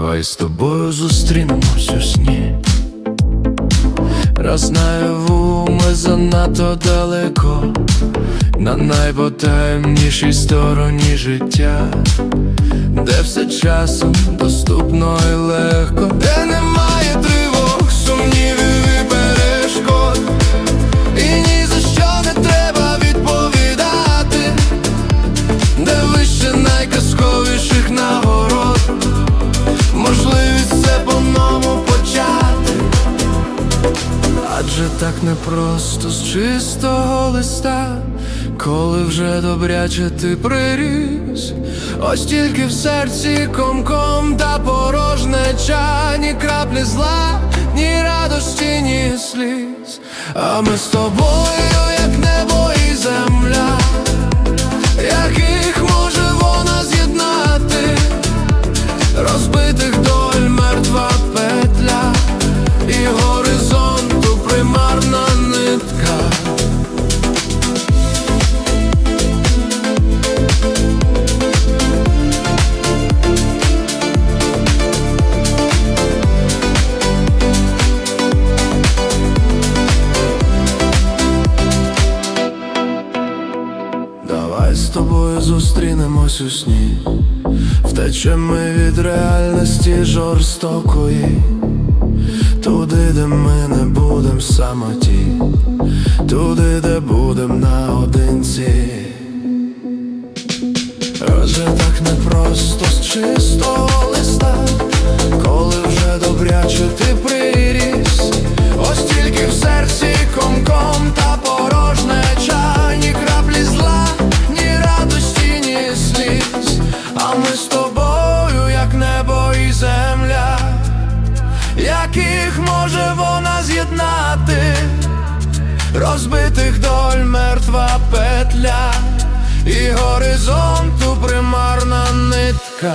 Давай з тобою зустрінемось у сні. Раз наяву ми занадто далеко, на найпотаємнішій стороні життя, де все часом доступно і легко, де немає так непросто з чистого листа, коли вже добряче ти приріс, ось тільки в серці комком та порожнеча, ні краплі зла, ні радості, ні сліз. А ми з тобою, Давай з тобою зустрінемось у сні, втечемо від реальності жорстокої, туди, де ми не будем самоті, туди, де будем наодинці. Адже так непросто з чистого листа, коли вже добряче ти розбитих доль мертва петля і горизонту примарна нитка.